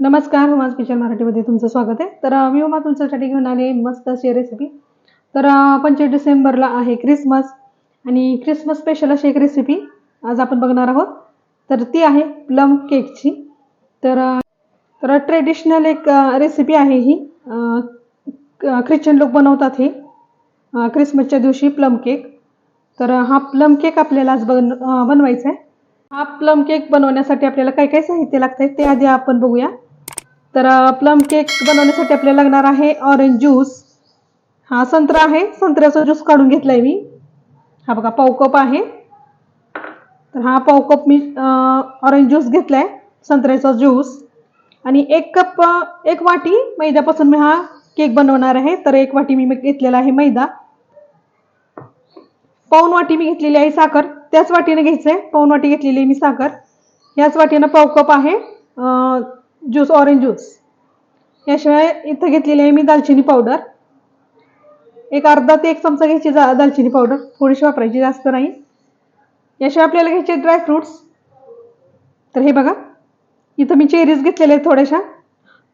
नमस्कार उमाज स्पेशल मराठीमध्ये तुमचं स्वागत आहे. तर मी उमा तुमच्यासाठी घेऊन आले मस्त अशी रेसिपी तर पंचवीस डिसेंबरला आहे क्रिसमस आणि क्रिसमस स्पेशल अशी एक रेसिपी आज आपण बघणार आहोत. तर ती आहे प्लम केकची तर तर ट्रेडिशनल एक रेसिपी आहे ही. क- ख्रिश्चन लोक बनवतात हे. क्रिसमसच्या दिवशी प्लम केक तर हा प्लम केक आपल्याला आज बन बनवायचा आहे. हा प्लम केक बनवण्यासाठी आपल्याला काय काय साहित्य लागतं आहे ते आधी आपण बघूया. तर प्लम केक बनवण्यासाठी आपल्याला लागणार आहे ऑरेंज ज्यूस हा संत्रा आहे. संत्र्याचा ज्यूस काढून घेतलाय मी. हा बघा, पाव आहे. तर हा पाव कप मी ऑरेंज ज्यूस घेतलाय, संत्र्याचा ज्यूस आणि एक कप एक वाटी मैद्यापासून मी हा केक बनवणार आहे. तर एक वाटी मी घेतलेला आहे मैदा. पाऊन वाटी मी घेतलेली आहे साखर. त्याच वाटीने घ्यायचं आहे पाऊन वाटी घेतलेली आहे मी साखर. याच वाटीनं पाव कप आहे. ज्यूस ऑरेंज ज्यूस याशिवाय इथं घेतलेली आहे मी दालचिनी पावडर एक अर्धा ते एक चमचा घ्यायची जा दालचिनी पावडर थोडीशी वापरायची जास्त नाही. याशिवाय आपल्याला घ्यायचे ड्रायफ्रुट्स तर हे बघा. इथं मी चेरीज घेतलेले आहेत थोड्याशा.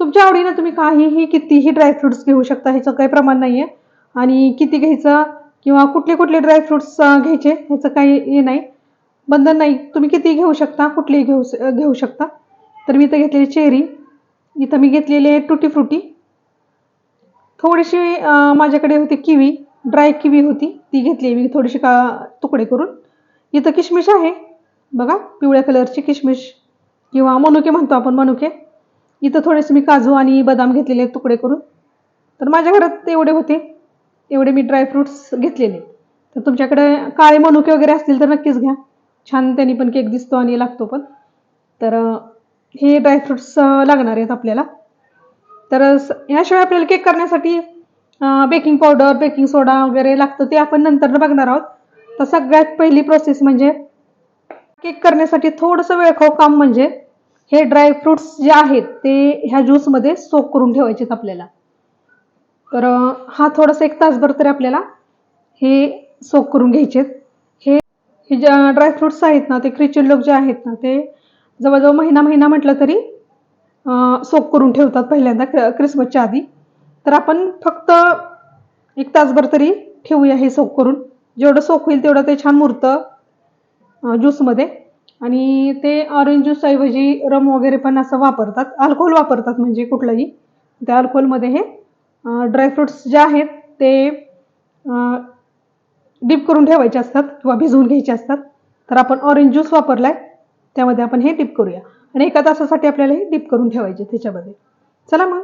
तुमच्या आवडीनं तुम्ही काहीही कितीही ड्रायफ्रुट्स घेऊ शकता. ह्याचं काही प्रमाण नाही आहे आणि किती घ्यायचं किंवा कुठले कुठले ड्रायफ्रुट्स घ्यायचे ह्याचं काही हे नाही. बंधन नाही. तुम्ही किती घेऊ शकता कुठलेही घेऊ घेऊ शकता. तर मी इथं घेतलेली चेरी इथं मी घेतलेली आहे टुटी फ्रुटी. थोडीशी माझ्याकडे होती किवी ड्राय किवी होती ती घेतली मी थोडीशी का तुकडे करून. इथं किशमिश आहे बघा पिवळ्या कलरची किशमिश किंवा मनुके म्हणतो आपण मनुके. इथं थोडेसे मी काजू आणि बदाम घेतलेले तुकडे करून. तर माझ्या घरात एवढे होते एवढे मी ड्रायफ्रुट्स घेतलेले. तर तुमच्याकडे काळे मनुके वगैरे असतील तर नक्कीच घ्या. छान त्यांनी पण केक दिसतो आणि लागतो पण. तर हे ड्रायफ्रुट्स लागणार आहेत आपल्याला. तर याशिवाय आपल्याला केक करण्यासाठी बेकिंग पावडर बेकिंग सोडा वगैरे लागतं ते आपण नंतर बघणार आहोत. तर सगळ्यात पहिली प्रोसेस म्हणजे केक करण्यासाठी थोडंसं वेळखाऊ काम म्हणजे हे ड्रायफ्रुट्स जे आहेत ते ह्या ज्यूसमध्ये सोक करून ठेवायचे आहेत आपल्याला. तर हा थोडासा एक तासभर तरी आपल्याला हे सोक करून घ्यायचे आहेत. हे हे ज्या ड्रायफ्रुट्स आहेत ना ते क्रिचन लोक जे आहेत ना ते जवळजवळ महिना महिना म्हटलं तरी सोक करून ठेवतात पहिल्यांदा क्र- क्रिसमसच्या आधी. तर आपण फक्त एक तासभर तरी ठेवूया हे सोक करून. जेवढं सोक होईल तेवढं ते छान मुरतं ज्यूसमध्ये. आणि ते ऑरेंज ज्यूसऐवजी रम वगैरे पण असं वापरतात. अल्कोहोल वापरतात म्हणजे कुठलंही. त्या अल्कोहोलमध्ये हे ड्रायफ्रुट्स जे आहेत ते डीप करून ठेवायचे असतात किंवा भिजवून घ्यायचे असतात. तर आपण ऑरेंज ज्यूस वापरला आहे त्यामध्ये आपण हे डिप करूया. आणि एका तासासाठी आपल्याला हे डिप करून ठेवायचे त्याच्यामध्ये चला मग.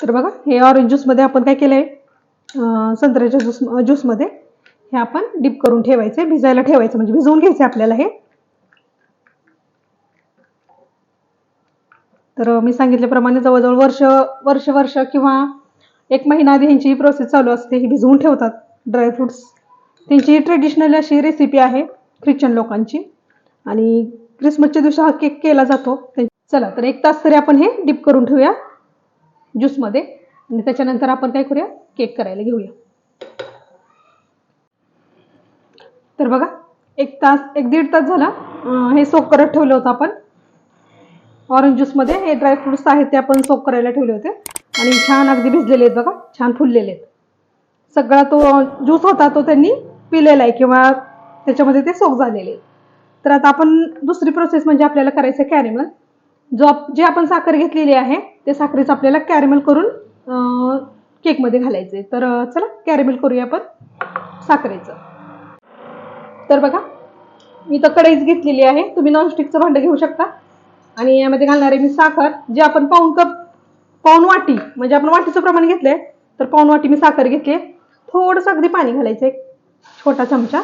तर बघा हे ऑरेंज ज्यूसमध्ये आपण काय केलं आहे संत्र्याच्या ज्यूस ज्यूसमध्ये हे आपण डीप करून ठेवायचे भिजायला ठेवायचं म्हणजे भिजवून घ्यायचे आपल्याला हे. तर मी सांगितल्याप्रमाणे जवळजवळ वर्ष वर्ष वर्ष किंवा एक महिना आधी ह्यांची प्रोसेस चालू असते ही भिजवून ठेवतात ड्रायफ्रुट्स त्यांची ट्रेडिशनल अशी रेसिपी आहे ख्रिश्चन लोकांची. आणि क्रिसमसच्या दिवशी हा केक केला जातो. चला तर एक तास तरी आपण हे डीप करून ठेवूया ज्यूसमध्ये आणि त्याच्यानंतर आपण काय करूया? केक करायला घेऊया. तर बघा एक तास एक दीड तास झाला. हे सोक करत ठेवलं होतं आपण. ऑरेंज ज्यूसमध्ये हे ड्रायफ्रुट्स आहेत ते आपण सोक करायला ठेवले होते. आणि छान अगदी भिजलेले आहेत बघा छान फुललेले आहेत. सगळा तो ज्यूस होता तो त्यांनी पिलेला आहे किंवा त्याच्यामध्ये ते सोक झालेले आहेत. तर आता आपण दुसरी प्रोसेस म्हणजे आपल्याला करायचं आहे कॅरेमल जो आप जे आपण साखर घेतलेली आहे ते साखरेचं आपल्याला कॅरेमल करून केकमध्ये घालायचं आहे तर चला कॅरेमल करूया आपण साखरेचं. तर बघा मी तर कढईच घेतलेली आहे. तुम्ही नॉनस्टिकचं भांडं घेऊ शकता. आणि यामध्ये घालणार आहे मी साखर जे आपण पाऊन कप पाऊन वाटी म्हणजे आपण वाटीचं प्रमाण घेतलंय तर पाऊन वाटी मी साखर घेतली थोडंसं अगदी पाणी घालायचं एक छोटा चमचा.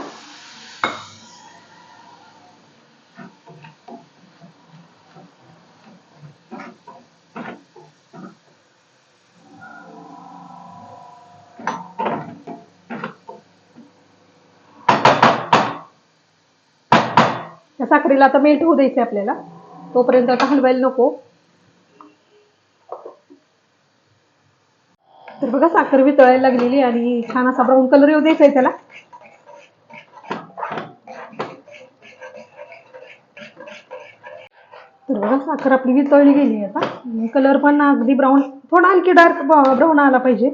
साखरेला आता मेल्ट होऊ द्यायची आपल्याला. तोपर्यंत आता हलवायला नको. तर बघा साखर वितळायला लागलेली आणि छान असा ब्राऊन कलर येऊ द्यायचा आहे त्याला. तर बघा साखर आपली वितळली गेली आहे आता. कलर पण अगदी ब्राऊन थोडा आणखी डार्क ब्राऊन आला पाहिजे.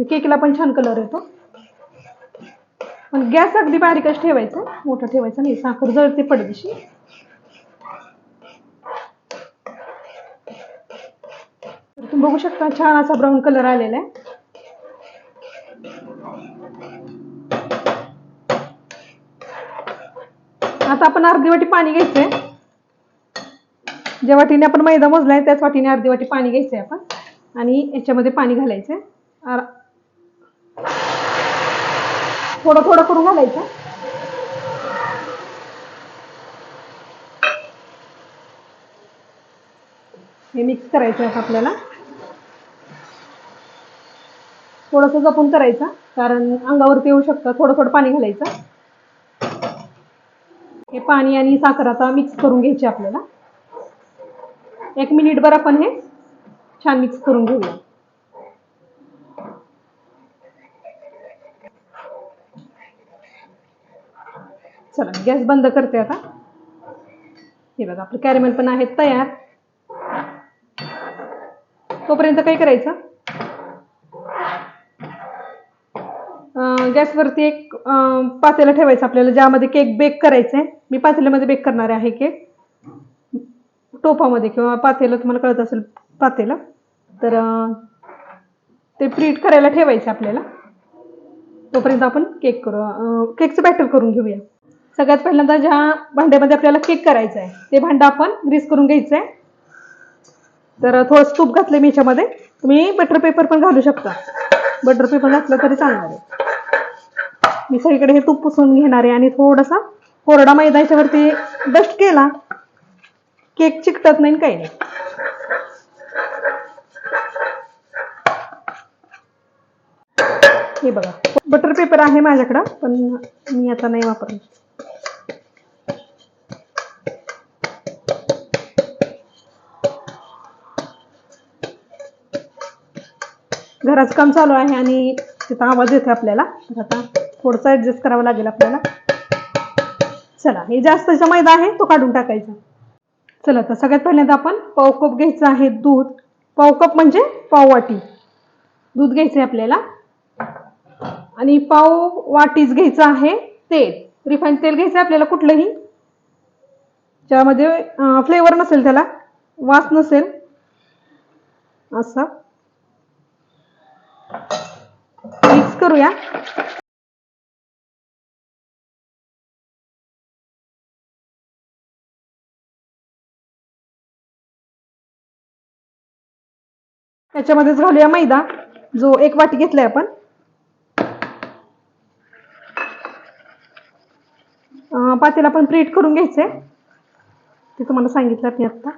केकला पण छान कलर येतो. पण गॅस अगदी बारीकच ठेवायचा. मोठा ठेवायचं नाही साखर जळते पडदिशी. तुम्ही बघू शकता छान असा ब्राऊन कलर आलेला आहे. आता आपण अर्धी वाटी पाणी घ्यायचंय. ज्या वाटीने आपण मैदा मोजलाय त्याच वाटीने अर्धी वाटी पाणी घ्यायचंय आपण. आणि याच्यामध्ये पाणी घालायचंय. थोडं थोडं करून घालायचं. हे मिक्स करायचं आहे आपल्याला. थोडंसं जपून करायचं कारण अंगावरती येऊ शकतं थोडं थोडं पाणी घालायचं. हे पाणी आणि साखर आता मिक्स करून घ्यायची आपल्याला. एक मिनिटभर आपण हे छान मिक्स करून घेऊया. चला गॅस बंद करते आता. हे बघा आपलं कॅरेमेल पण आहेत तयार. तोपर्यंत काय करायचं? गॅसवरती एक पातेलं ठेवायचं आपल्याला ज्यामध्ये केक बेक करायचं आहे मी पातेल्यामध्ये बेक करणार आहे केक. टोपामध्ये किंवा पातेलं तुम्हाला कळत असेल पातेलं. तर ते प्रीट करायला ठेवायचं आपल्याला. तोपर्यंत आपण केक करू केकचं बॅटर करून घेऊया. सगळ्यात पहिल्यांदा ज्या भांड्यामध्ये आपल्याला केक करायचा आहे ते भांडं आपण ग्रीस करून घ्यायचं आहे तर थोडं तूप घातलं मी याच्यामध्ये. तुम्ही बटर पेपर पण घालू शकता. बटर पेपर घातलं तरी चालणार आहे. मी सगळीकडे हे तूप पुसून घेणार आहे आणि थोडासा कोरडा मैदा याच्यावरती डस्ट केला केक चिकटत नाही काही नाही. हे बघा. बटर पेपर आहे माझ्याकडं पण मी आता नाही वापरत. घराचं काम चालू आहे आणि तिथं आवाज येतो आपल्याला. तर आता थोडंसं ॲडजस्ट करावं लागेल आपल्याला. चला हे जास्तचा मैदा आहे तो काढून टाकायचा. चला तर सगळ्यात पहिल्यांदा आपण पाव कप घ्यायचं आहे दूध. पाव कप म्हणजे पाव वाटी दूध घ्यायचं आहे आपल्याला. आणि पाव वाटीच घ्यायचं आहे तेल. रिफाईन तेल घ्यायचं आहे आपल्याला कुठलंही. ज्यामध्ये फ्लेवर नसेल त्याला वास नसेल. असं मिक्स करूया. त्याच्यामध्येच घालूया मैदा. जो एक वाटी घेतलाय आपण. पातेला पण प्रीट करून घ्यायचंय. ते तुम्हाला सांगितलं मी आत्ता.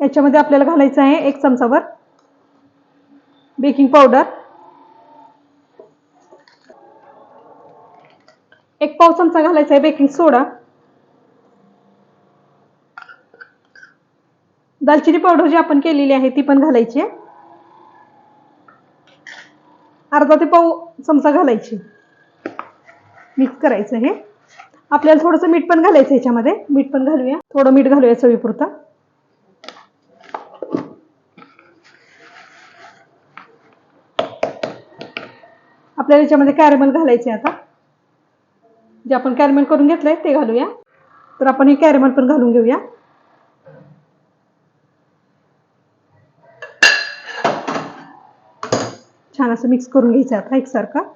याच्यामध्ये आपल्याला घालायचं आहे एक चमचाभर बेकिंग पावडर. एक पाव चमचा घालायचा आहे बेकिंग सोडा. दालचिनी पावडर जी आपण केलेली आहे ती पण घालायची आहे. अर्धा ते पाव चमचा घालायची. मिक्स करायचं हे आपल्याला थोडंसं मीठ पण घालायचं ह्याच्यामध्ये मीठ पण घालूया. थोडं मीठ घालूया चवीपुरतं. आपल्याला याच्यामध्ये कॅरेमल घालायचे आता. जे आपण कॅरेमल करून घेतलंय ते घालूया. तर आपण हे कॅरेमल पण घालून घेऊया. छान असं मिक्स करून घ्यायचं आता एकसारखं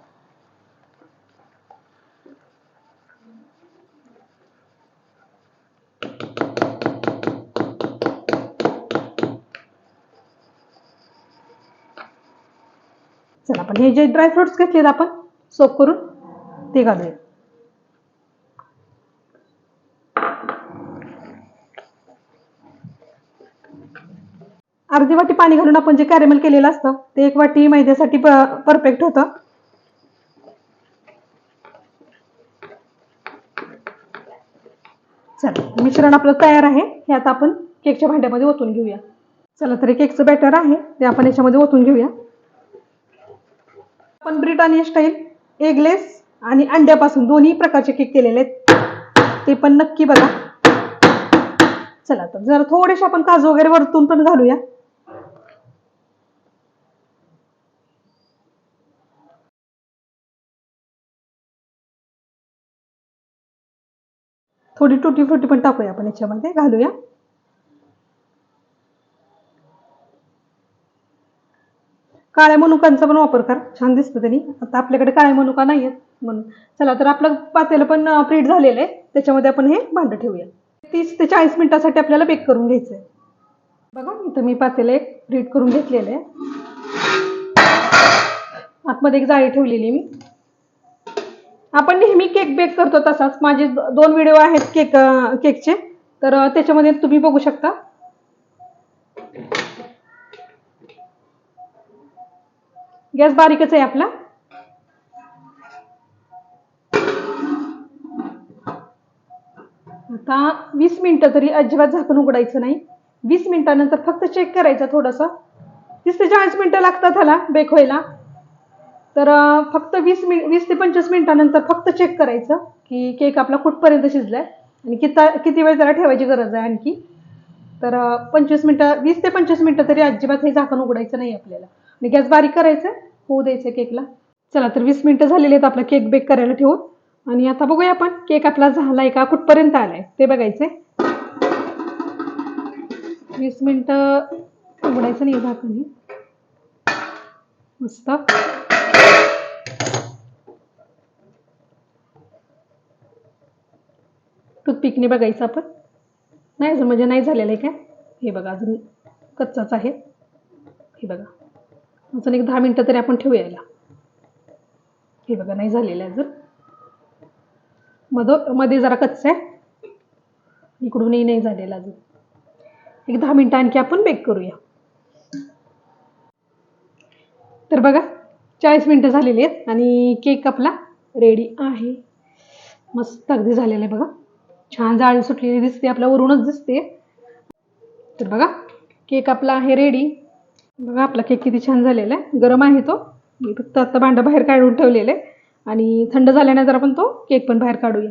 चला आपण हे जे ड्रायफ्रुट्स घेतलेत आपण सोप करून ते घालूया अर्धी वाटी पाणी घालून आपण जे कॅरेमेल केलेलं असतं ते एक वाटी मैद्यासाठी परफेक्ट होतं. चला मिश्रण आपलं तयार आहे. हे आता आपण केकच्या भांड्यामध्ये ओतून घेऊया. चला तर केकचं बॅटर आहे ते आपण याच्यामध्ये ओतून घेऊया. आपण ब्रिटानिया स्टाईल एगलेस आणि अंड्यापासून दोन्ही प्रकारचे केक केलेले आहेत. ते पण नक्की बघा. चला तर जर थोडेसे आपण काजू वगैरे वरतून पण घालूया. थोडी टुटी फ्रुटी पण टाकूया आपण याच्यामध्ये घालूया. काळ्या मनुकांचा पण वापर कर. छान दिसतं त्यांनी. आता आपल्याकडे काळ्या मनुका नाही आहेत म्हणून चला तर आपलं पातेलं पण प्रीट झालेलं आहे. त्याच्यामध्ये आपण हे भांडं ठेवूया. तीस ते चाळीस मिनिटासाठी आपल्याला बेक करून घ्यायचं आहे बघा इथं मी पातेलं एक प्रीट करून घेतलेलं आहे. आतमध्ये एक जाळी ठेवलेली मी. आपण नेहमी केक बेक करतो तसाच. माझे दोन व्हिडिओ आहेत केक केकचे तर त्याच्यामध्ये तुम्ही बघू शकता. गॅस बारीकच आहे आपला. आता वीस मिनिटं तरी अजिबात झाकण उघडायचं नाही. वीस मिनिटानंतर फक्त चेक करायचा थोडंसं. तीस ते चाळीस मिनिटं लागतात ह्याला बेक व्हायला. तर फक्त वीस मिनिट वीस ते पंचवीस मिनिटानंतर फक्त चेक करायचं की केक आपला कुठपर्यंत शिजलाय आणि किती किती वेळ त्याला ठेवायची गरज आहे आणखी. तर पंचवीस मिनिटं वीस ते पंचवीस मिनटं तरी अजिबात हे झाकण उघडायचं नाही आपल्याला. आणि गॅस बारीक करायचं होऊ द्यायचं केकला. चला तर वीस मिनिटं झालेली आहेत आपला केक बेक करायला ठेवून. आणि आता बघूया आपण केक आपला झालाय का कुठपर्यंत आलाय ते बघायचंय. वीस मिनिटं उघडायचं नाही झाकण मस्त. टूथपिकने बघायचं आपण. नाही अजून म्हणजे नाही झालेलं आहे काय? हे बघा अजून कच्चाच आहे. हे बघा. अजून एक दहा मिनटं तरी आपण ठेवूया याला हे बघा नाही झालेलं आहे अजून. मधमध्ये जरा कच्चं आहे. इकडूनही नाही झालेलं अजून. एक दहा मिनटं आणखी आपण बेक करूया. तर बघा चाळीस मिनटं झालेली आहेत आणि केक आपला रेडी आहे. मस्त अगदी झालेलं आहे बघा. छान जाळी सुटलेली दिसते आपल्या वरूनच दिसते. तर बघा केक आपला आहे रेडी बघा आपला केक किती छान झालेला आहे. गरम आहे तो. मी फक्त आता भांडं बाहेर काढून ठेवलेलं आहे. आणि थंड झाल्यानंतर आपण तो केक पण बाहेर काढूया.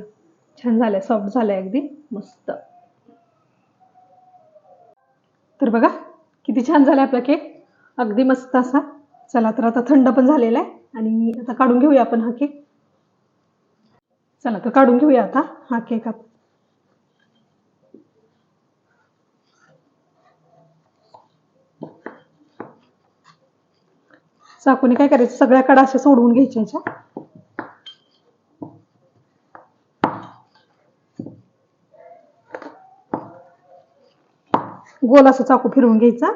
छान झालाय सॉफ्ट झालाय अगदी. मस्त. तर बघा किती छान झाला आपला केक. अगदी मस्त असा. चला तर आता थंड पण झालेला आहे. आणि आता काढून घेऊया आपण हा केक. चला तर काढून घेऊया आता हा केक आपण. चाकूने काय करायचं? सगळ्या कडा अशा सोडवून घ्यायच्या गोल असं चाकू फिरवून घ्यायचा.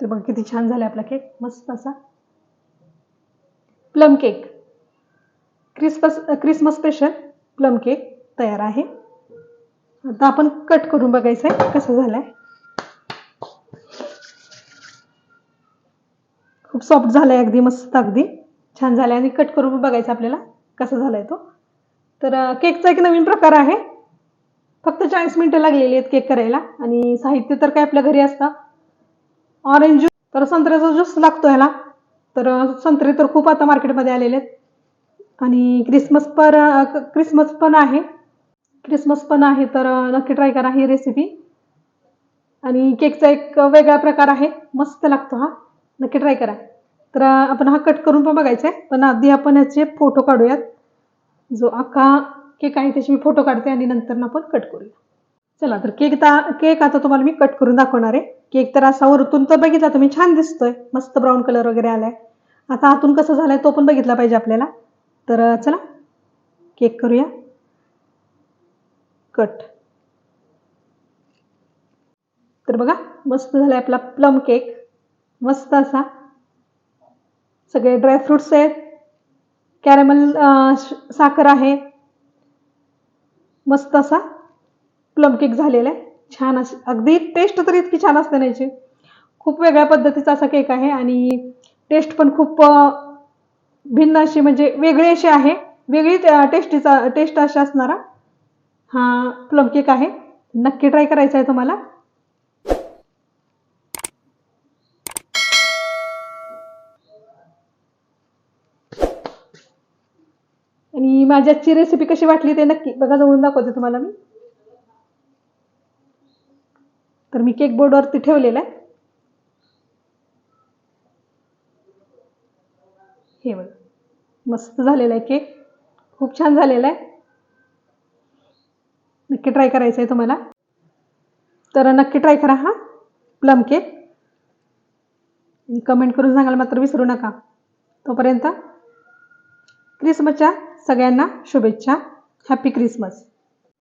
तर बघा किती छान झाला आपला केक मस्त असा. Plum cake Christmas Christmas special plum cake तयार आहे. आता आपण कट करून बघायचं आहे कसं झालंय. खूप सॉफ्ट झालाय अगदी मस्त अगदी. छान झालाय. आणि कट करून बघायचं आपल्याला कसा आहे तो. तर केकचा एक नवीन प्रकार आहे. फक्त चाळीस मिनिटं लागलेली आहेत केक करायला. आणि साहित्य तर काय आपल्या घरी असतं. ऑरेंज ज्यूस तर संत्र्याचा ज्यूस लागतो ह्याला. तर संत्रे तर खूप आता मार्केटमध्ये आलेले आहेत. आणि क्रिसमस पर क्रिसमस पण आहे. क्रिसमस पण आहे तर नक्की ट्राय करा ही रेसिपी आणि केकचा एक वेगळा प्रकार आहे. मस्त लागतो हा. नक्की ट्राय करा. तर आपण हा कट करून पण बघायचा आहे. पण आधी आपण याचे फोटो काढूयात. जो अख्खा केक आहे त्याचे मी फोटो काढते आणि नंतर आपण कट करूया. चला तर केक ता केक आता तुम्हाला मी कट करून दाखवणार आहे. केक तर असा वरतून तर बघितला तुम्ही छान दिसतोय. मस्त ब्राऊन कलर वगैरे आलाय. आता आतून कसं झालंय तो पण बघितला पाहिजे आपल्याला. तर चला केक करूया. कट. तर बघा मस्त झालाय आपला प्लम केक. मस्त असा. सगळे ड्रायफ्रुट्स आहेत. कॅरेमल साखर आहे. मस्त असा प्लम केक झालेला आहे. छान अशी अगदी टेस्ट तर इतकी छान असते ना याची. खूप वेगळ्या पद्धतीचा असा केक आहे आणि टेस्ट पण खूप भिन्न अशी म्हणजे वेगळी अशी आहे. वेगळी टेस्टीचा टेस्ट अशी असणारा हा प्लम केक आहे. नक्की ट्राय करायचा आहे तुम्हाला. आणि माझी आजची रेसिपी कशी वाटली ते नक्की बघा जवळून दाखवते तुम्हाला मी. तर मी केक बोर्डवरती ठेवलेला आहे. हे बघा मस्त झालेला आहे केक खूप छान झालेला आहे. नक्की ट्राय करायचं आहे तुम्हाला. तर नक्की ट्राय करा हा. प्लम केक कमेंट करून सांगायला मात्र विसरू नका. तोपर्यंत क्रिसमसच्या सगळ्यांना शुभेच्छा. Happy Christmas